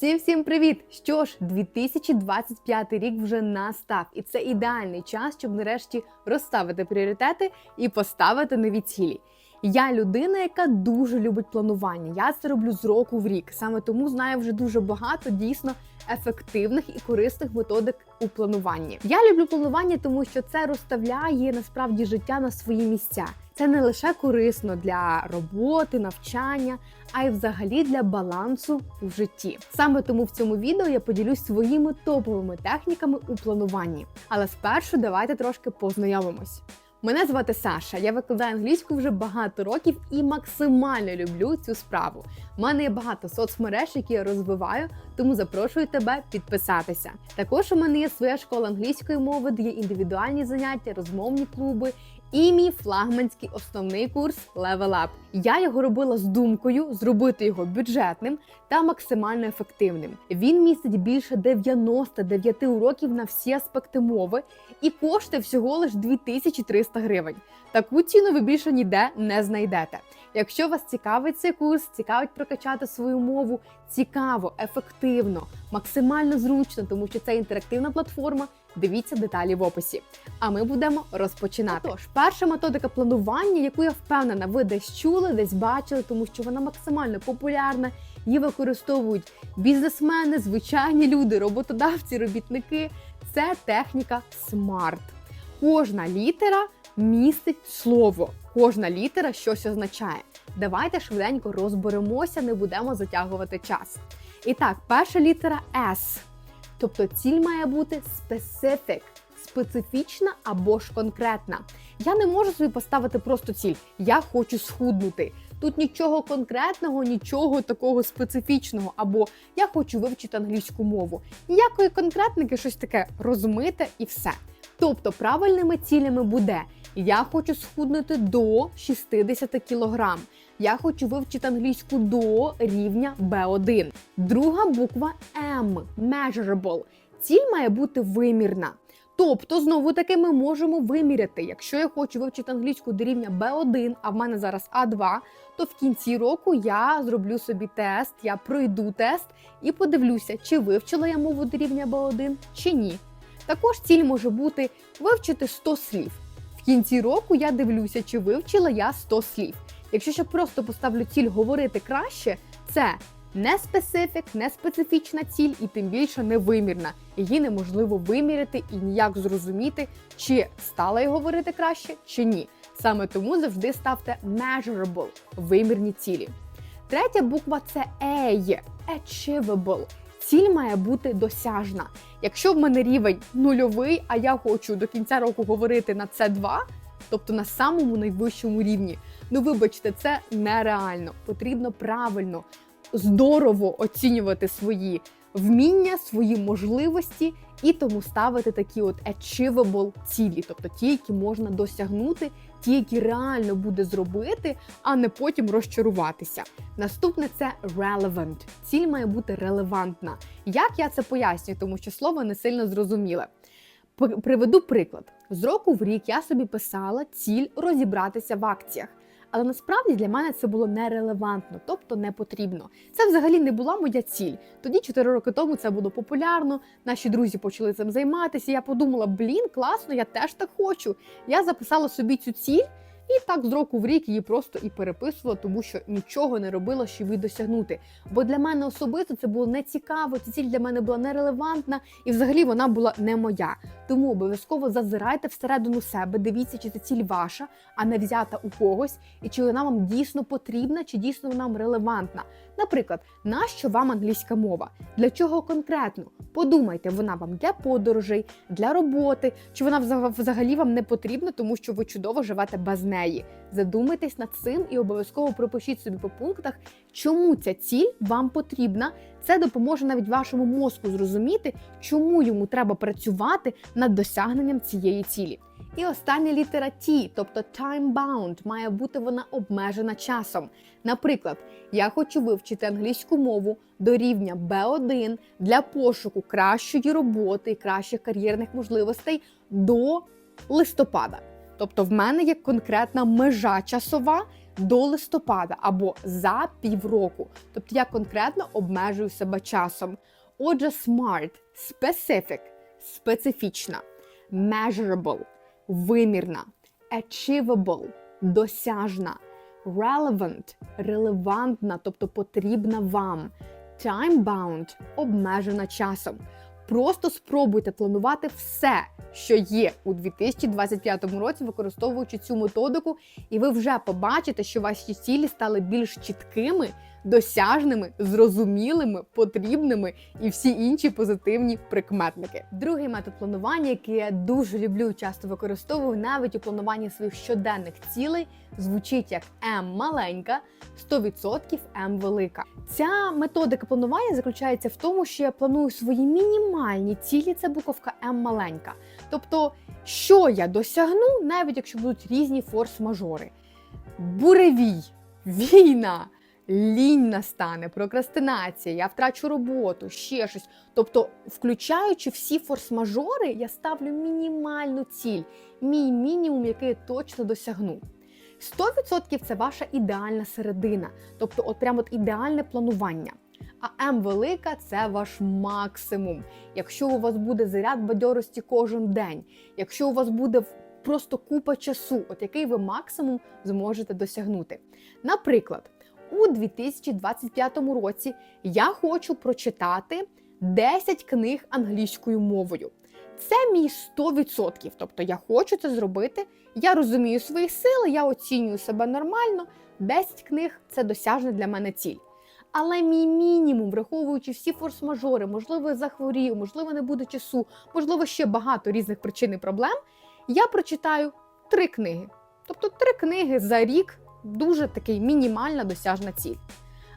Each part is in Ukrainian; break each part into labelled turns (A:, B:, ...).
A: Всім всім привіт! Що ж, 2025 рік вже настав, і це ідеальний час, щоб нарешті розставити пріоритети і поставити нові цілі. Я людина, яка дуже любить планування. Я це роблю з року в рік. Саме тому знаю вже дуже багато дійсно ефективних і корисних методик у плануванні. Я люблю планування, тому що це розставляє насправді життя на свої місця. Це не лише корисно для роботи, навчання, а й взагалі для балансу у житті. Саме тому в цьому відео я поділюсь своїми топовими техніками у плануванні. Але спершу давайте трошки познайомимось. Мене звати Саша. Я викладаю англійську вже багато років і максимально люблю цю справу. У мене є багато соцмереж, які я розвиваю, тому запрошую тебе підписатися. Також у мене є своя школа англійської мови, де є індивідуальні заняття, розмовні клуби. І мій флагманський основний курс Level Up. Я його робила з думкою зробити його бюджетним та максимально ефективним. Він містить більше 99 уроків на всі аспекти мови і коштує всього лиш 2300 гривень. Таку ціну ви більше ніде не знайдете. Якщо вас цікавить цей курс, цікавить прокачати свою мову цікаво, ефективно, максимально зручно, тому що це інтерактивна платформа. Дивіться деталі в описі. А ми будемо розпочинати. Тож, перша методика планування, яку я впевнена, ви десь чули, десь бачили, тому що вона максимально популярна. Її використовують бізнесмени, звичайні люди, роботодавці, робітники. Це техніка SMART. Кожна літера містить слово. Кожна літера щось означає. Давайте швиденько розберемося, не будемо затягувати час. І так, перша літера S. Тобто ціль має бути specific, специфічна або ж конкретна. Я не можу собі поставити просто ціль. Я хочу схуднути. Тут нічого конкретного, нічого такого специфічного, або я хочу вивчити англійську мову. Ніякої конкретники, щось таке розмите і все. Тобто правильними цілями буде: я хочу схуднути до 60 кг. Я хочу вивчити англійську до рівня B1. Друга буква M measurable. Ціль має бути вимірна. Тобто, знову таки, ми можемо виміряти. Якщо я хочу вивчити англійську до рівня B1, а в мене зараз А2, то в кінці року я зроблю собі тест, я пройду тест і подивлюся, чи вивчила я мову до рівня B1 чи ні. Також ціль може бути вивчити 100 слів. В кінці року я дивлюся, чи вивчила я 100 слів. Якщо ще просто поставлю ціль говорити краще, це не специфік, не специфічна ціль і тим більше невимірна. Її неможливо виміряти і ніяк зрозуміти, чи стала я говорити краще, чи ні. Саме тому завжди ставте measurable – вимірні цілі. Третя буква це A – achievable. Ціль має бути досяжна. Якщо в мене рівень нульовий, а я хочу до кінця року говорити на C2, тобто на самому найвищому рівні, ну вибачте, це нереально. Потрібно правильно, здорово оцінювати свої вміння, свої можливості і тому ставити такі от achievable цілі, тобто ті, які можна досягнути, ті, які реально буде зробити, а не потім розчаруватися. Наступне це relevant. Ціль має бути релевантна. Як я це пояснюю, тому що слово не сильно зрозуміле. Приведу приклад: з року в рік я собі писала ціль розібратися в акціях. Але насправді для мене це було нерелевантно, тобто не потрібно. Це взагалі не була моя ціль. Тоді, 4 роки тому, це було популярно. Наші друзі почали цим займатися. Я подумала, блін, класно, я теж так хочу. Я записала собі цю ціль. І так з року в рік її просто і переписувала, тому що нічого не робила, щоб її досягнути. Бо для мене особисто це було не цікаво, ця ціль для мене була нерелевантна, і взагалі вона була не моя. Тому обов'язково зазирайте всередину себе, дивіться, чи це ціль ваша, а не взята у когось, і чи вона вам дійсно потрібна, чи дійсно вона вам релевантна. Наприклад, нащо вам англійська мова? Для чого конкретно? Подумайте, вона вам для подорожей, для роботи, чи вона взагалі вам не потрібна, тому що ви чудово живете без неї. Задумайтесь над цим і обов'язково пропишіть собі по пунктах, чому ця ціль вам потрібна. Це допоможе навіть вашому мозку зрозуміти, чому йому треба працювати над досягненням цієї цілі. І остання літера T, тобто time-bound, має бути вона обмежена часом. Наприклад, я хочу вивчити англійську мову до рівня B1 для пошуку кращої роботи і кращих кар'єрних можливостей до листопада. Тобто, в мене є конкретна межа часова, до листопада або за півроку. Тобто я конкретно обмежую себе часом. Отже, SMART – specific – специфічна, measurable – вимірна, achievable – досяжна, relevant – релевантна, тобто потрібна вам, time-bound – обмежена часом. Просто спробуйте планувати все, що є у 2025 році, використовуючи цю методику, і ви вже побачите, що ваші цілі стали більш чіткими, досяжними, зрозумілими, потрібними і всі інші позитивні прикметники. Другий метод планування, який я дуже люблю часто використовую, навіть у плануванні своїх щоденних цілей, звучить як М маленька, 100% М велика. Ця методика планування заключається в тому, що я планую свої мінімальні цілі. Це буковка М маленька. Тобто, що я досягну, навіть якщо будуть різні форс-мажори. Буревій, війна, лінь настане, прокрастинація, я втрачу роботу, ще щось. Тобто, включаючи всі форс-мажори, я ставлю мінімальну ціль, мій мінімум, який я точно досягну. 100% це ваша ідеальна середина, тобто, от прямо от ідеальне планування. А М велика це ваш максимум. Якщо у вас буде заряд бадьорості кожен день, якщо у вас буде просто купа часу, от який ви максимум зможете досягнути. Наприклад, у 2025 році я хочу прочитати 10 книг англійською мовою. Це мій 100%. Тобто я хочу це зробити. Я розумію свої сили, я оцінюю себе нормально. 10 книг це досяжна для мене ціль. Але мій мінімум, враховуючи всі форс-мажори, можливо, я захворію, можливо, не буде часу, можливо, ще багато різних причин і проблем. Я прочитаю три книги. Тобто три книги за рік дуже такий мінімальна досяжна ціль.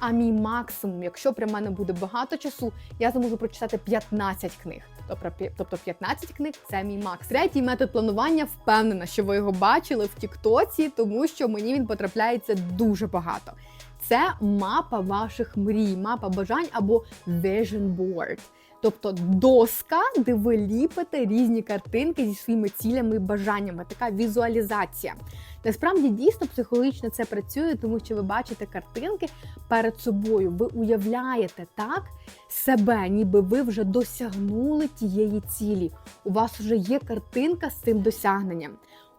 A: А мій максимум, якщо при мене буде багато часу, я зможу прочитати 15 книг. Тобто пі- Тобто 15 книг це мій макс. Третій метод планування впевнена, що ви його бачили в Тіктоці, тому що мені він потрапляється дуже багато. Це мапа ваших мрій, мапа бажань або vision board. Тобто доска, де ви ліпите різні картинки зі своїми цілями і бажаннями, така візуалізація. Насправді дійсно психологічно це працює, тому що ви бачите картинки перед собою. Ви уявляєте так себе, ніби ви вже досягнули тієї цілі. У вас вже є картинка з цим досягненням.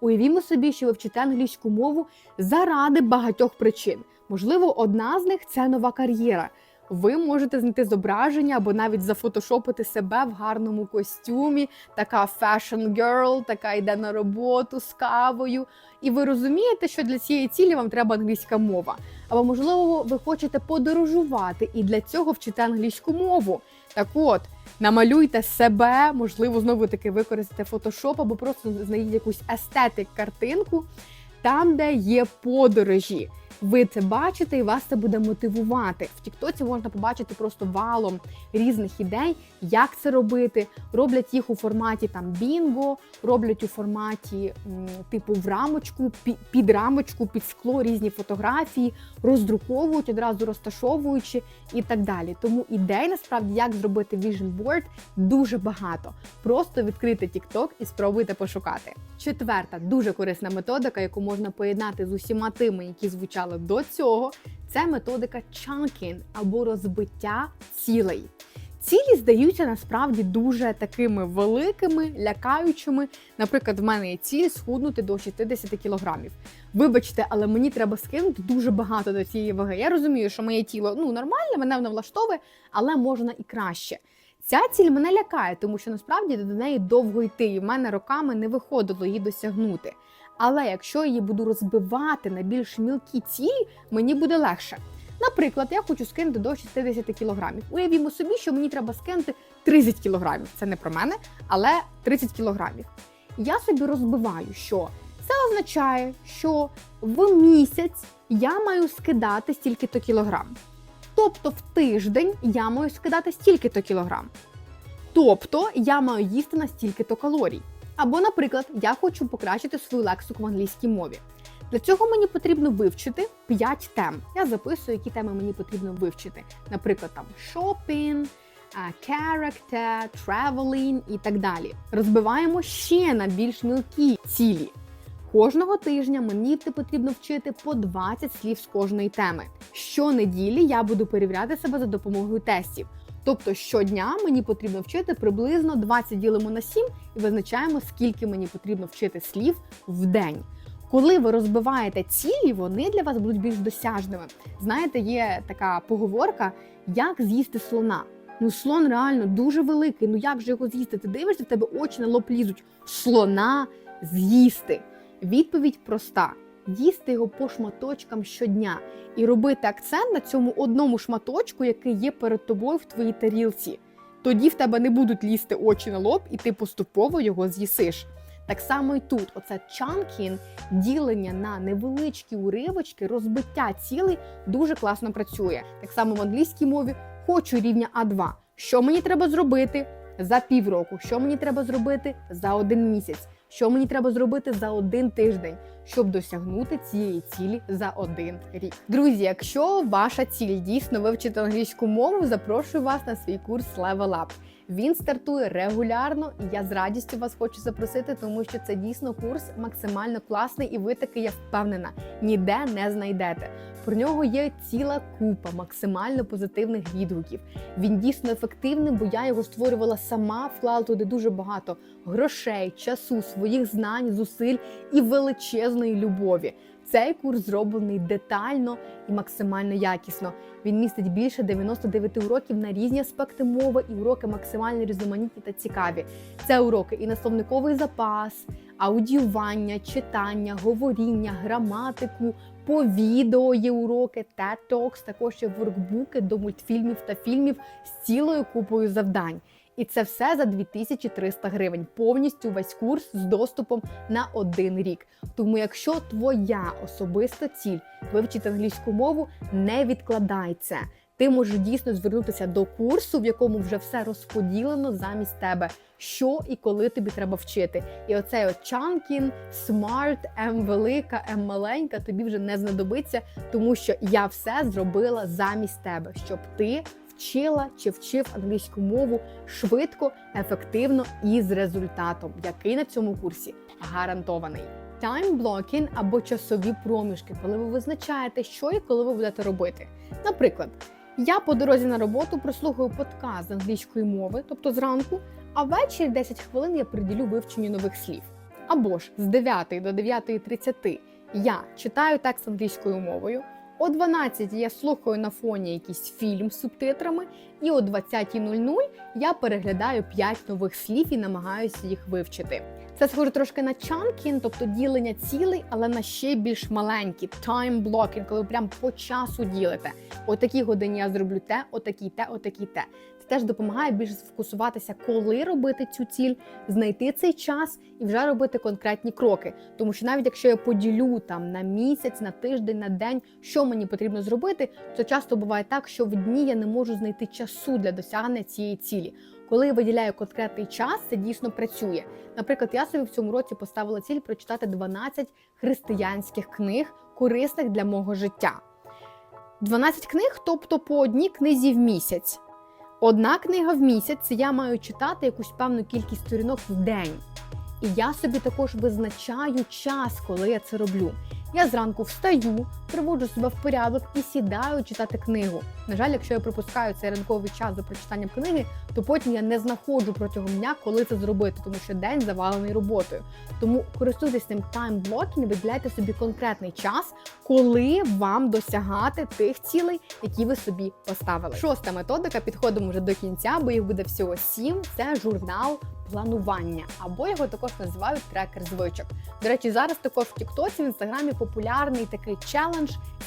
A: Уявімо собі, що ви вчите англійську мову заради багатьох причин. Можливо, одна з них це нова кар'єра. Ви можете знайти зображення або навіть зафотошопити себе в гарному костюмі, така fashion girl, така йде на роботу з кавою. І ви розумієте, що для цієї цілі вам треба англійська мова. Або, можливо, ви хочете подорожувати і для цього вчите англійську мову. Так от, намалюйте себе, можливо, знову таки використайте фотошоп, або просто знайдіть якусь естетик картинку там, де є подорожі. Ви це бачите, і вас це буде мотивувати. В Тіктоці можна побачити просто валом різних ідей, як це робити. Роблять їх у форматі там бінго, роблять у форматі типу в рамочку, під рамочку, під скло різні фотографії, роздруковують, одразу розташовуючи і так далі. Тому ідей насправді, як зробити vision board, дуже багато. Просто відкрити TikTok і спробуйте пошукати. Четверта дуже корисна методика, яку можна поєднати з усіма тими, які звучали до цього, це методика chunking або розбиття цілей. Цілі здаються насправді дуже такими великими, лякаючими. Наприклад, в мене є ціль схуднути до 60 кілограмів. Вибачте, але мені треба скинути дуже багато до цієї ваги. Я розумію, що моє тіло ну нормальне, мене воно влаштовує, але можна і краще. Ця ціль мене лякає, тому що насправді до неї довго йти, і в мене роками не виходило її досягнути. Але якщо я її буду розбивати на більш мілкі цілі, мені буде легше. Наприклад, я хочу скинути до 60 кілограмів. Уявімо собі, що мені треба скинути 30 кілограмів. Це не про мене, але 30 кілограмів. Я собі розбиваю, що це означає, що в місяць я маю скидати стільки-то кілограм. Тобто в тиждень я маю скидати стільки-то кілограм. Тобто я маю їсти на стільки-то калорій. Або, наприклад, я хочу покращити свою лексику в англійській мові. Для цього мені потрібно вивчити 5 тем. Я записую, які теми мені потрібно вивчити. Наприклад, там а, character, traveling і так далі. Розбиваємо ще на більш мілкі цілі. Кожного тижня мені потрібно вчити по 20 слів з кожної теми. Щонеділі я буду перевіряти себе за допомогою тестів. Тобто щодня мені потрібно вчити приблизно 20 ділимо на 7 і визначаємо, скільки мені потрібно вчити слів в день. Коли ви розбиваєте цілі, вони для вас будуть більш досяжними. Знаєте, є така поговорка, як з'їсти слона. Ну, слон реально дуже великий. Ну як же його з'їсти? Ти дивишся, в тебе очі на лоб лізуть. Слона з'їсти. Відповідь проста: їсти його по шматочкам щодня і робити акцент на цьому одному шматочку, який є перед тобою в твоїй тарілці. Тоді в тебе не будуть лізти очі на лоб, і ти поступово його з'їсиш. Так само і тут, оце чанкін, ділення на невеличкі уривочки, розбиття цілей дуже класно працює. Так само в англійській мові хочу рівня А2. Що мені треба зробити за півроку? Що мені треба зробити за один місяць? Що мені треба зробити за один тиждень, щоб досягнути цієї цілі за один рік? Друзі, якщо ваша ціль дійсно вивчити англійську мову, запрошую вас на свій курс Level Up. Він стартує регулярно, і я з радістю вас хочу запросити, тому що це дійсно курс максимально класний, і ви таки, я впевнена, ніде не знайдете. Про нього є ціла купа максимально позитивних відгуків. Він дійсно ефективний, бо я його створювала сама, вклала туди дуже багато грошей, часу, своїх знань, зусиль і величезної любові. Цей курс зроблений детально і максимально якісно. Він містить більше 99 уроків на різні аспекти мови, і уроки максимально різноманітні та цікаві. Це уроки і на словниковий запас, аудіювання, читання, говоріння, граматику. По відео є уроки, TED Talks, також є воркбуки до мультфільмів та фільмів з цілою купою завдань. І це все за 2300 гривень. Повністю весь курс з доступом на один рік. Тому, якщо твоя особиста ціль вивчити англійську мову, не відкладай. Ти можеш дійсно звернутися до курсу, в якому вже все розподілено замість тебе, що і коли тобі треба вчити. І оцей от чанкін, смарт, М велика, М маленька тобі вже не знадобиться, тому що я все зробила замість тебе, щоб ти вчила чи вчив англійську мову швидко, ефективно і з результатом, який на цьому курсі гарантований. Таймблокінг або часові проміжки, коли ви визначаєте, що і коли ви будете робити. Наприклад, я по дорозі на роботу прослухаю подкаст англійської мови, тобто зранку, а ввечері 10 хвилин я приділю вивченню нових слів. Або ж з 9 до 9.30 я читаю текст англійською мовою. О 12 я слухаю на фоні якийсь фільм з субтитрами, і о 20.00 я переглядаю 5 нових слів і намагаюся їх вивчити. Це схоже трошки на чанкін, тобто ділення цілей, але на ще більш маленькі blocking, коли ви прям по часу ділите. О такій годині я зроблю те, о такій те, о такій те. Це теж допомагає більше сфокусуватися, коли робити цю ціль, знайти цей час і вже робити конкретні кроки. Тому що навіть якщо я поділю там на місяць, на тиждень, на день, що мені потрібно зробити, то часто буває так, що в дні я не можу знайти часу для досягнення цієї цілі. Коли я виділяю конкретний час, це дійсно працює. Наприклад, я собі в цьому році поставила ціль прочитати 12 християнських книг, корисних для мого життя. 12 книг, тобто по одній книзі в місяць. Одна книга в місяць це я маю читати якусь певну кількість сторінок в день. І я собі також визначаю час, коли я це роблю. Я зранку встаю, приводжу себе в порядок і сідаю читати книгу. На жаль, якщо я пропускаю цей ранковий час за прочитанням книги, то потім я не знаходжу протягом дня, коли це зробити, тому що день завалений роботою. Тому користуйтесь цим таймблокінг, виділяйте собі конкретний час, коли вам досягати тих цілей, які ви собі поставили. Шоста методика підходимо вже до кінця, бо їх буде всього сім. Це журнал планування, або його також називають трекер звичок. До речі, зараз також в Тіктоці в інстаграмі популярний такий челендж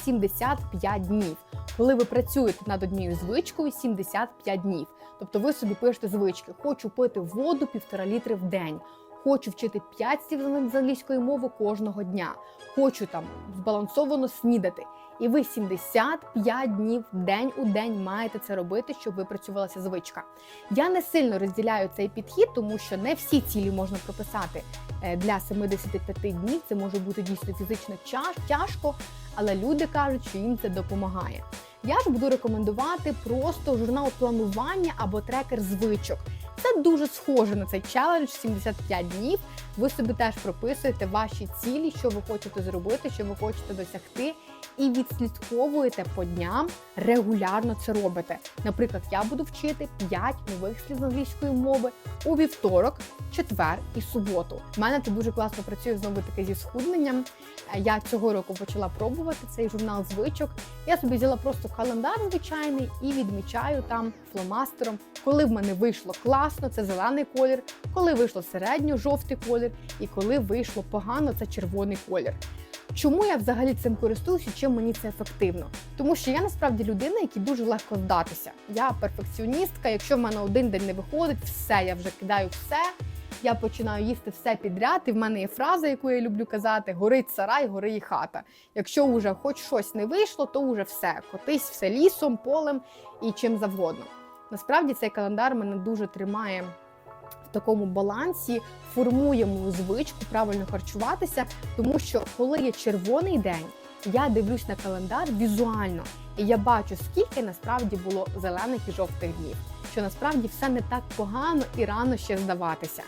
A: 75 днів, коли ви працюєте над однією звичкою 75 днів. Тобто ви собі пишете звички: хочу пити воду півтора літри в день. Хочу вчити 5 слів з англійської мови кожного дня. Хочу там збалансовано снідати. І ви 75 днів день у день маєте це робити, щоб випрацювалася звичка. Я не сильно розділяю цей підхід, тому що не всі цілі можна прописати е, для 75 днів. Це може бути дійсно фізично тяжко, але люди кажуть, що їм це допомагає. Я ж буду рекомендувати просто журнал планування або трекер звичок. Це дуже схоже на цей челендж 75 днів. Ви собі теж прописуєте ваші цілі, що ви хочете зробити, що ви хочете досягти, і відслідковуєте по дням, регулярно це робите. Наприклад, я буду вчити 5 нових слів з англійської мови у вівторок, четвер і суботу. У мене це дуже класно працює знову таки зі схудненням. Я цього року почала пробувати цей журнал звичок. Я собі взяла просто календар звичайний і відмічаю там фломастером, коли в мене вийшло класно, це зелений колір, коли вийшло середньо жовтий колір, і коли вийшло погано, це червоний колір. Чому я взагалі цим користуюся? Чим мені це ефективно? Тому що я насправді людина, якій дуже легко здатися. Я перфекціоністка. Якщо в мене один день не виходить, все я вже кидаю все. Я починаю їсти все підряд, і в мене є фраза, яку я люблю казати: горить сарай, гори і хата. Якщо вже хоч щось не вийшло, то вже все. Котись все лісом, полем і чим завгодно. Насправді цей календар мене дуже тримає такому балансі, формуємо звичку правильно харчуватися, тому що коли є червоний день, я дивлюсь на календар візуально, і я бачу, скільки насправді було зелених і жовтих днів, що насправді все не так погано і рано ще здаватися.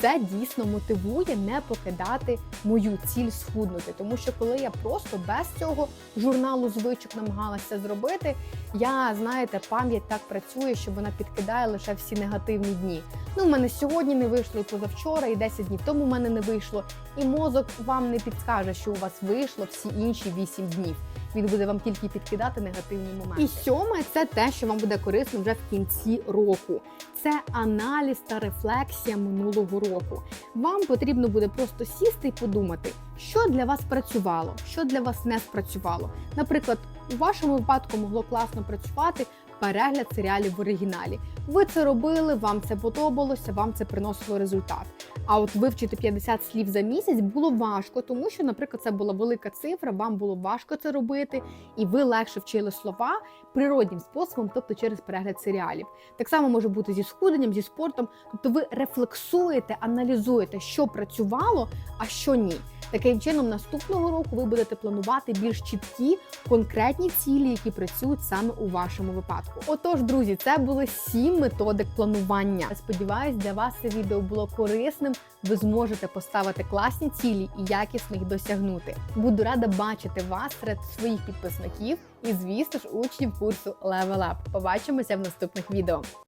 A: Це дійсно мотивує не покидати мою ціль схуднути, тому що коли я просто без цього журналу звичок намагалася зробити, я знаєте, пам'ять так працює, що вона підкидає лише всі негативні дні. Ну, в мене сьогодні не вийшло, і позавчора, і 10 днів тому в мене не вийшло. І мозок вам не підскаже, що у вас вийшло всі інші 8 днів. Він буде вам тільки підкидати негативні моменти. І сьоме це те, що вам буде корисно вже в кінці року. Це аналіз та рефлексія минулого року. Вам потрібно буде просто сісти і подумати, що для вас працювало, що для вас не спрацювало. Наприклад, у вашому випадку могло класно працювати перегляд серіалів в оригіналі. Ви це робили, вам це подобалося, вам це приносило результат. А от вивчити 50 слів за місяць було важко, тому що, наприклад, це була велика цифра, вам було важко це робити, і ви легше вчили слова природнім способом, тобто через перегляд серіалів. Так само може бути зі схуденням, зі спортом. Тобто ви рефлексуєте, аналізуєте, що працювало, а що ні. Таким чином, наступного року ви будете планувати більш чіткі, конкретні цілі, які працюють саме у вашому випадку. Отож, друзі, це були сім методик планування. Сподіваюсь, для вас це відео було корисним. Ви зможете поставити класні цілі і якісно їх досягнути. Буду рада бачити вас серед своїх підписників і, звісно ж, учнів курсу Level Up. Побачимося в наступних відео.